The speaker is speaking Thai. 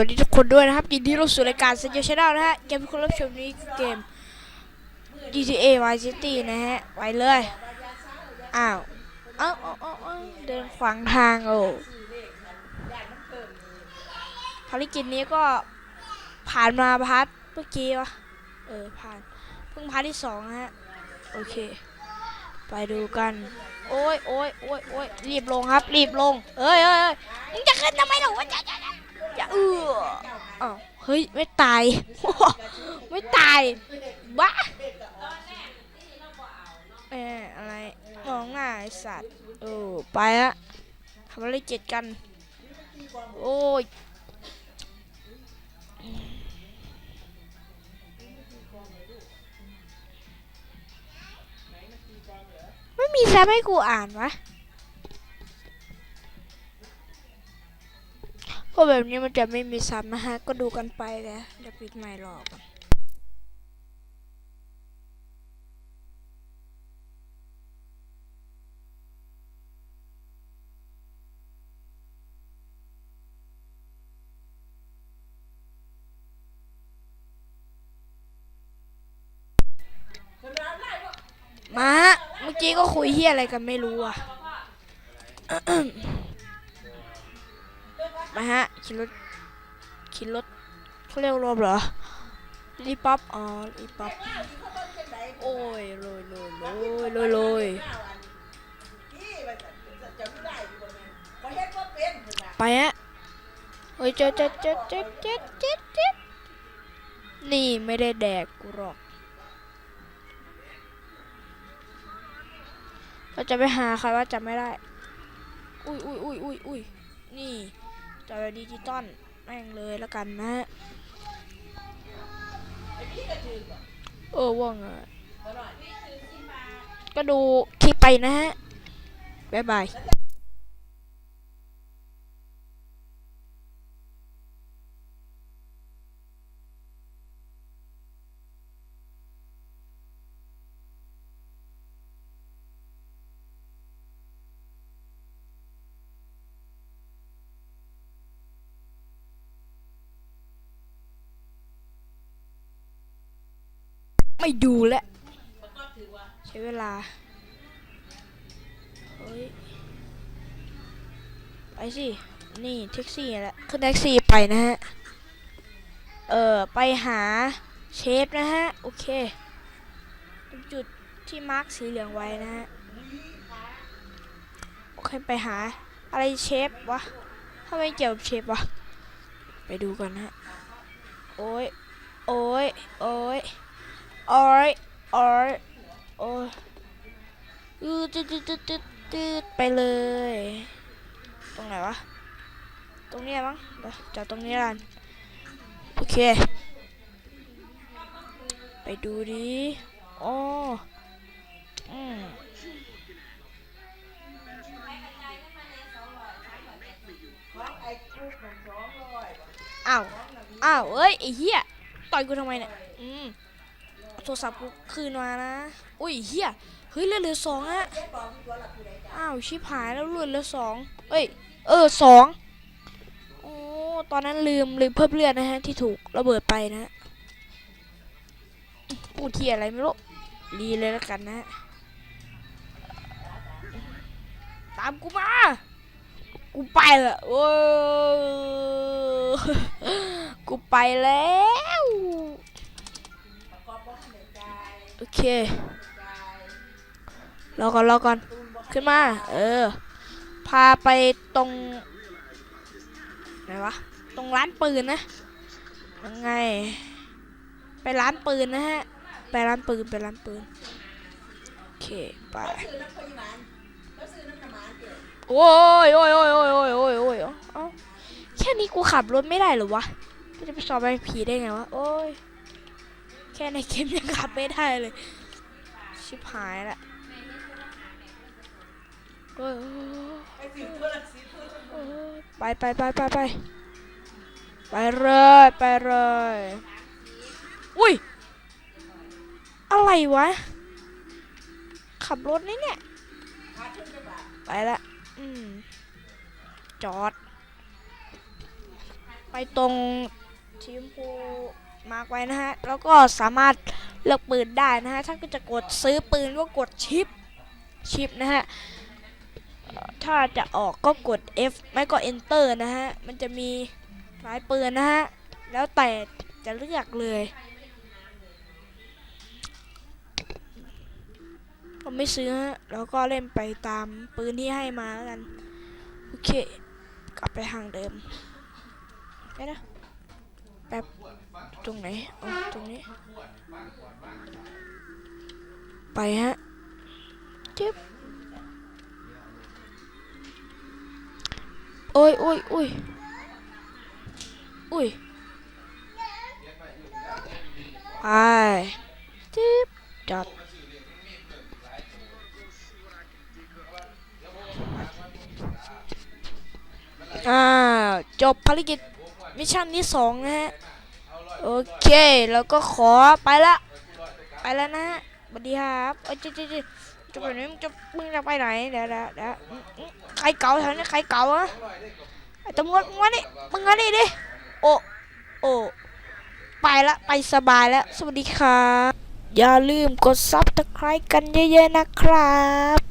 วัสดีทุกคนด้วยนะครับยินดีต้อนรับสู่รายการเซนเจอร์ชาแนลนะฮะเกมที่คุณรับชมนี้เกม GTA Vice City นะฮะไปเลยอ้าวเอ้าเอ้าเออเดินขวางทางโอ้ภารกิจนี้ก็ผ่านมาพาร์ทเมื่อกี้วะเออผ่านเพิ่งพาร์ทที่สองนะฮะโอเค ไปดูกัน โอ้ยโอ้ยโอ้ยโอ้ยรีบลงครับ รีบลงเอ้ยเอ้ยเอ้ยมึงจะขึ้นทำไมหนูวะจะ จะจะจะเอออ้าวเฮ้ย ไม่ตาย ไม่ตายบ้าเอออะไรมองหน้าไอสัตว์เออไปละทำอะไรเจ็ดกัน โอ้ยไม่มีแซมให้กูอ่านวะ เพราะแบบนี้มันจะไม่มีซ้ำนะฮะ ก็ดูกันไปเลยเดี๋ยวปิดไมค์รอก่อนมา เมื่อกี้ก็คุยเฮียอะไรกันไม่รู้อะ มาฮะขี่รถขี่รถเขาเรียกรถเหรอรีป๊อปอ๋อรีป๊อปโอ้ยโรยโรยโรยโรยโรยไปฮะเฮ้ยเจ๊เจ๊ดเจ๊ดเจ๊ดเจ๊ดเจ๊ดเจ๊ดนี่ไม่ได้แดกกูหรอกเราจะไปหาใครว่าจำไม่ได้ อุ้ยอุ้ยอุ้ยอุ้ยอุ้ยนี่ จอดิจิตอลแม่งเลยแล้วกันนะฮะเออว่างอะก็ดูคลิปไปนะฮะ บ๊ายบาย ไม่ดูแล้วใช้เวลาเฮ้ยไปสิ นี่แท็กซี่แหละขึ้นแท็กซี่ไปนะฮะ เออไปหาเชฟนะฮะ โอเคตรงจุดที่มาร์คสีเหลืองไว้นะฮะ โอเคไปหาอะไรเชฟวะทำไมเกี่ยวกับเชฟวะ ไปดูกันนะฮะ โอ้ย โอ้ย โอ้ย โอ้ยโอ้ยโอ้ยตืดตืดตืดตืดตืดไปเลย ตรงไหนวะ ตรงนี้มั้งเดี๋ยวจอดตรงนี้กันโอเค ไปดูดิอ๋ออืมอ้าว อ้าวเอ้ยไอ้เหี้ย ต่อยกูทำไมเนี่ย อืม โทรศัพท์กูคืนมานะ อุ้ยเฮียเฮ้ยเลือเหลือสองอะอ้าวชิบหายแล้วเลือเหลือสองเอ้ย เออสองโอ้ตอนนั้นลืมลืมเพิ่มเลือดนะฮะที่ถูกระเบิดไปนะฮะพูดเที่ยอะไรไม่รู้รีเลยแล้วกันนะ ตามกูมา กูไปละโอ้กูไปแล้ว เครอก่อนรอก่อน ขึ้นมา เออ พาไปตรงไหนวะ ตรงร้านปืนนะ ยังไง ไปร้านปืนนะฮะ ไปร้านปืน ไปร้านปืน โอเค ไปโอ้ยโอ้ยโอ้ยโอ้ยโอ้ยโอ้ยโอ้ยเอ้าแค่นี้กูขับรถไม่ได้หรอวะกูจะไปสอบใบผีได้ไงวะ โอ้ย แค่ในเกมยังขับไม่ได้เลย ชิบหายละไปไปไปไปไปไปเลยไปเลยอุ้ย อะไรวะ ขับรถนี่เนี่ย ไปละอืมจอด ไปตรงทีมพู มาร์กไว้นะฮะ แล้วก็สามารถเลือกปืนได้นะฮะ ถ้าก็จะกดซื้อปืนก็กดชิป ชิปนะฮะ ถ้าจะออกก็กด F ไม่ก็ Enter นะฮะ มันจะมีหลายปืนนะฮะ แล้วแต่จะเลือกเลย ผมไม่ซื้อฮะ แล้วก็เล่นไปตามปืนที่ให้มาแล้วกัน โอเค กลับไปทางเดิมไปนะ แป๊บตรงไหนอ๋อตรงนี้ ไปฮะจึ๊บโอ้ยโอ้ยโอ้ยอุ้ยไปจึ๊บจัดอ่าจบภารกิจ มิชชั่นที่สองนะฮะ โอเคแล้วก็ขอไปละ ไปแล้วนะฮะสวัสดีครับเอ้ยจะจะจะจะไปไหนมึงจะมึงจะไปไหนเดี๋ยวเดี๋ยวเดี๋ยวใครเก่าแถวนี้ใครเก่าอะไอ้ตำรวจมึงมาดิมึงมาดิดิโอ้โอ้ไปละไปสบายแล้ว สวัสดีครับ อย่าลืมกดซับสไครต์กันเยอะๆนะครับ